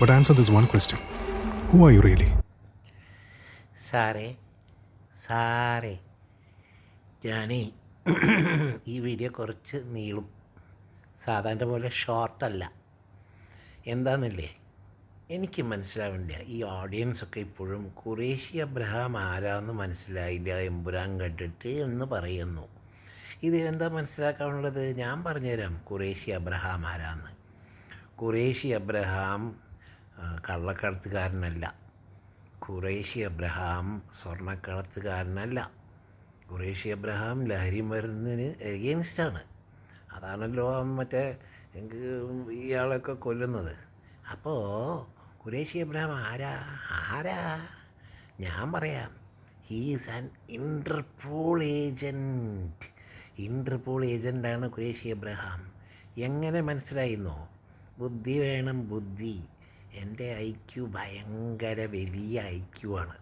But answer this one question. Who are you really? സാറേ സാറേ ഞാനേ ഈ വീഡിയോ കുറച്ച് നീളും. സാധാരണ പോലെ ഷോർട്ടല്ല എന്താണെന്നില്ലേ എനിക്ക് മനസ്സിലാവില്ല ഈ ഓഡിയൻസൊക്കെ ഇപ്പോഴും കുറേശ്ശി അബ്രഹാം ആരാന്ന് മനസ്സിലായില്ല എമ്പുരാൻ കണ്ടിട്ട് എന്ന് പറയുന്നു. ഇതിലെന്താ മനസ്സിലാക്കാനുള്ളത്? ഞാൻ പറഞ്ഞുതരാം. കുറേശ്ശി അബ്രഹാം ആരാന്ന്. കുറേശ്ശി അബ്രഹാം കള്ളക്കടത്തുകാരനല്ല. ഖുറേഷി അബ്രഹാം സ്വർണക്കടത്തുകാരനല്ല. ഖുറേഷി അബ്രഹാം ലഹരി മരുന്നിന് എഗെയിൻസ്റ്റാണ് അതാണല്ലോ മറ്റേ ഇയാളൊക്കെ കൊല്ലുന്നത്. അപ്പോൾ കുറേഷി അബ്രഹാം ആരാ? ആരാ? ഞാൻ പറയാം. He's an Interpol agent Interpol ഏജന്റാണ് Qureshi Abraham. എങ്ങനെ മനസ്സിലായിരുന്നോ ബുദ്ധി വേണം ബുദ്ധി. എന്റെ ഐ ക്യു ഭയങ്കര വലിയ ഐ ക്യു ആണ്.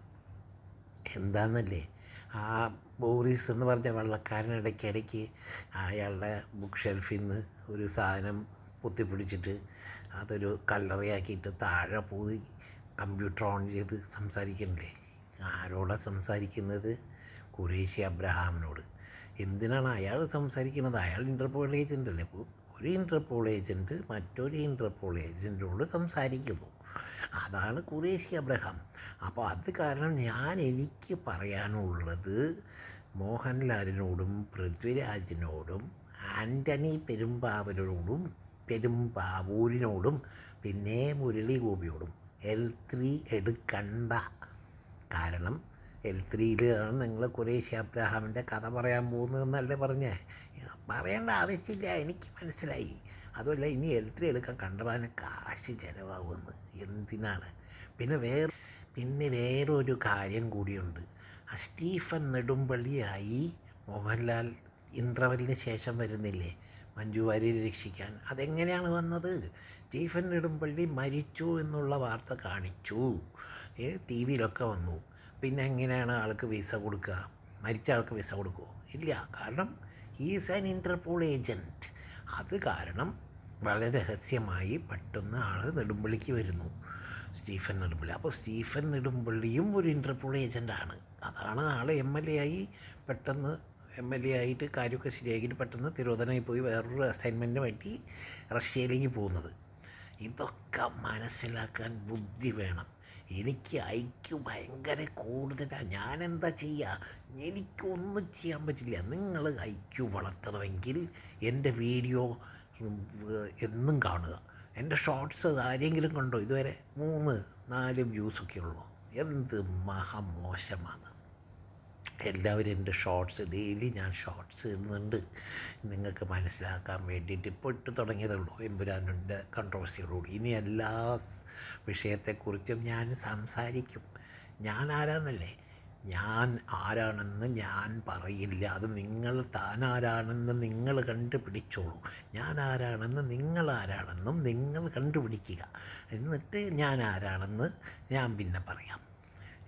എന്താണെന്നല്ലേ ആ ബോറീസ് എന്ന് പറഞ്ഞ വള്ളക്കാരൻ ഇടയ്ക്കിടയ്ക്ക് അയാളുടെ ബുക്ക് ഷെൽഫിൽ നിന്ന് ഒരു സാധനം പൊത്തിപ്പിടിച്ചിട്ട് അതൊരു കല്ലറയാക്കിയിട്ട് താഴെ പോയി കമ്പ്യൂട്ടർ ഓൺ ചെയ്ത് സംസാരിക്കണ്ടേ ആരോടാണ് സംസാരിക്കുന്നത്? കുറേശ്ശി അബ്രഹാമിനോട്. എന്തിനാണ് അയാൾ സംസാരിക്കുന്നത്? അയാൾ ഇന്റർപോൾ ഏജന്റ് അല്ലേ? ഒരു ഇന്റർപോൾ ഏജന്റ് മറ്റൊരു ഇന്റർപോൾ ഏജന്റിനോട് സംസാരിക്കുന്നു. അതാണ് കുറേശ്ശി അബ്രഹാം. അപ്പോൾ അത് കാരണം ഞാൻ എനിക്ക് പറയാനുള്ളത് മോഹൻലാലിനോടും പൃഥ്വിരാജിനോടും ആന്റണി പെരുമ്പാവനോടും പെരുമ്പാവൂരിനോടും പിന്നെ മുരളി ഗോപിയോടും എൽ ത്രീ എടുക്കണ്ട. കാരണം എൽ ത്രീയിലാണ് നിങ്ങൾ കുറേശ്ശി അബ്രഹാമിന്റെ കഥ പറയാൻ പോകുന്നതെന്നല്ലേ പറഞ്ഞേ? പറയേണ്ട ആവശ്യമില്ല എനിക്ക് മനസ്സിലായി. അതുമല്ല ഇനി എൽ ത്രീ എടുക്കാൻ കണ്ടവാന് കാശ് ചിലവാകുമെന്ന്. എന്തിനാണ്? പിന്നെ വേറെ പിന്നെ വേറൊരു കാര്യം കൂടിയുണ്ട്. സ്റ്റീഫൻ നെടുമ്പള്ളിയായി മോഹൻലാൽ ഇന്റർവെല്ലിന് ശേഷം വരുന്നില്ലേ? മഞ്ജു വാര്യരെ രക്ഷിക്കാൻ. അതെങ്ങനെയാണ് വന്നത്? സ്റ്റീഫൻ നെടുമ്പള്ളി മരിച്ചു എന്നുള്ള വാർത്ത കാണിച്ചു. ടി വിയിലൊക്കെ വന്നു. പിന്നെ എങ്ങനെയാണ് ആൾക്ക് വിസ കൊടുക്കുക? മരിച്ച ആൾക്ക് വിസ കൊടുക്കുമോ ഇല്ല. കാരണം ഈസ് ആൻ ഇന്റർപോൾ ഏജന്റ് അത് കാരണം വളരെ രഹസ്യമായി പെട്ടെന്ന് ആൾ നെടുമ്പള്ളിക്ക് വരുന്നു. സ്റ്റീഫൻ നെടുമ്പള്ളി. അപ്പോൾ സ്റ്റീഫൻ നെടുമ്പള്ളിയും ഒരു ഇന്റർപോൾ ഏജന്റാണ് അതാണ് ആൾ എം എൽ എ ആയി പെട്ടെന്ന് എം എൽ എ ആയിട്ട് കാര്യമൊക്കെ ശരിയാക്കിയിട്ട് പെട്ടെന്ന് തിരോധനമായി പോയി വേറൊരു അസൈൻമെന്റിന് വേണ്ടി റഷ്യയിലേക്ക് പോകുന്നത്. ഇതൊക്കെ മനസ്സിലാക്കാൻ ബുദ്ധി വേണം. എനിക്ക് ഐക്യു ഭയങ്കര കൂടുതലാണ് ഞാൻ എന്താ ചെയ്യുക എനിക്കൊന്നും ചെയ്യാൻ പറ്റില്ല. നിങ്ങൾ ഐക്യു വളർത്തണമെങ്കിൽ എന്റെ വീഡിയോ എന്നും കാണുക. എന്റെ ഷോർട്സ് ആരെങ്കിലും കണ്ടോ ഇതുവരെ? മൂന്ന് നാല് വ്യൂസൊക്കെ ഉള്ളൂ. എന്ത് മഹാമോശമാണ്. എല്ലാവരും എന്റെ ഷോർട്സ് ഡെയിലി ഞാൻ ഷോർട്സ് ഇടുന്നുണ്ട്. നിങ്ങൾക്ക് മനസ്സിലാക്കാൻ വേണ്ടിയിട്ട് ഇപ്പോൾ ഇട്ട് തുടങ്ങിയതേ ഉള്ളൂ എമ്പുരാനുണ്ട് കൺട്രവേഴ്സിയോടുകൂടി ഇനി എല്ലാ വിഷയത്തെക്കുറിച്ചും ഞാൻ സംസാരിക്കും. ഞാൻ ആരാന്നല്ലേ? ഞാൻ ആരാണെന്ന് ഞാൻ പറയില്ല. അത് നിങ്ങൾ താൻ ആരാണെന്ന് നിങ്ങൾ കണ്ടുപിടിച്ചോളൂ. ഞാൻ ആരാണെന്ന് നിങ്ങൾ ആരാണെന്നും നിങ്ങൾ കണ്ടുപിടിക്കുക. എന്നിട്ട് ഞാൻ ആരാണെന്ന് ഞാൻ പിന്നെ പറയാം.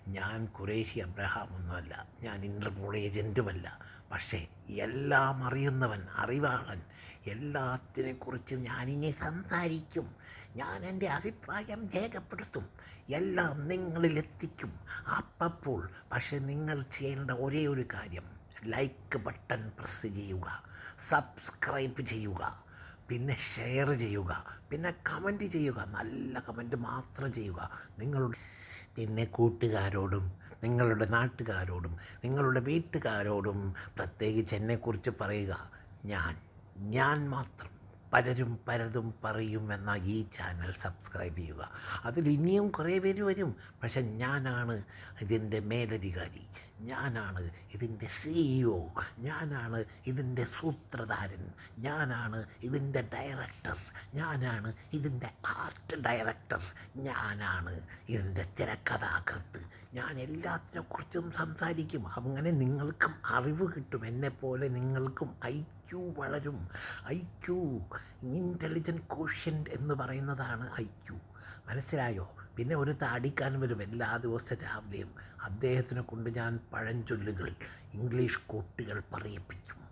ഞാൻ കുറേശി അബ്രഹാം ഒന്നുമല്ല ഞാൻ ഇന്റർപോൾ ഏജന്റുമല്ല പക്ഷേ എല്ലാം അറിയുന്നവൻ അറിവാളൻ എല്ലാത്തിനെക്കുറിച്ചും ഞാനിനി സംസാരിക്കും. ഞാൻ എന്റെ അഭിപ്രായം രേഖപ്പെടുത്തും. എല്ലാം നിങ്ങളിലെത്തിക്കും അപ്പപ്പോൾ പക്ഷെ നിങ്ങൾ ചെയ്യേണ്ട ഒരേ ഒരു കാര്യം. ലൈക്ക് ബട്ടൺ പ്രസ് ചെയ്യുക സബ്സ്ക്രൈബ് ചെയ്യുക പിന്നെ ഷെയർ ചെയ്യുക പിന്നെ കമന്റ് ചെയ്യുക. നല്ല കമന്റ് മാത്രം ചെയ്യുക. നിങ്ങളുടെ പിന്നെ കൂട്ടുകാരോടും നിങ്ങളുടെ നാട്ടുകാരോടും നിങ്ങളുടെ വീട്ടുകാരോടും പ്രത്യേകിച്ച് എന്നെക്കുറിച്ച് പറയുക. ഞാൻ ഞാൻ മാത്രം പലരും പലതും പറയുമെന്ന ഈ ചാനൽ സബ്സ്ക്രൈബ് ചെയ്യുക. അതിൽ ഇനിയും കുറേ പേര് വരും. പക്ഷെ ഞാനാണ് ഇതിന്റെ മേലധികാരി. ഞാനാണ് ഇതിന്റെ സിഇഒ ഞാനാണ് ഇതിന്റെ സൂത്രധാരൻ. ഞാനാണ് ഇതിന്റെ ഡയറക്ടർ ഞാനാണ് ഇതിന്റെ ആർട്ട് ഡയറക്ടർ ഞാനാണ് ഇതിന്റെ തിരക്കഥാകൃത്ത്. ഞാൻ എല്ലാത്തിനെക്കുറിച്ചും സംസാരിക്കും. അങ്ങനെ നിങ്ങൾക്കും അറിവ് കിട്ടും. എന്നെപ്പോലെ നിങ്ങൾക്കും ഐ ക്യു വളരും. ഐ ക്യു ഇന്റലിജന്റ് കോഷ്യന്റ് എന്ന് പറയുന്നതാണ് ഐ ക്യു മനസ്സിലായോ? പിന്നെ ഒരു താടിക്കാരൻ വരും എല്ലാ ദിവസവും രാവിലെയും. അദ്ദേഹത്തിനെ കൊണ്ട് ഞാൻ പഴഞ്ചൊല്ലുകൾ ഇംഗ്ലീഷ് കോട്ടുകൾ പറയിപ്പിക്കും.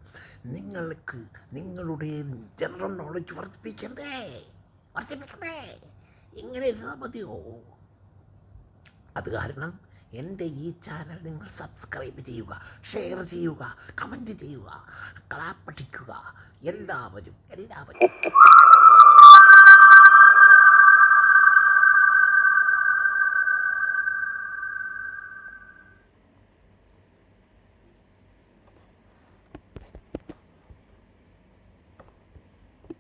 നിങ്ങൾക്ക് നിങ്ങളുടെ ജനറൽ നോളജ് വർദ്ധിപ്പിക്കണ്ടേ? വർദ്ധിപ്പിക്കണ്ടേ? ഇങ്ങനെ ഇരുന്നാൽ മതിയോ? അത് കാരണം എന്റെ ഈ ചാനൽ നിങ്ങൾ സബ്സ്ക്രൈബ് ചെയ്യുക ഷെയർ ചെയ്യുക കമന്റ് ചെയ്യുക ക്ലാപ്പടിക്കുക എല്ലാവരും എല്ലാവരും.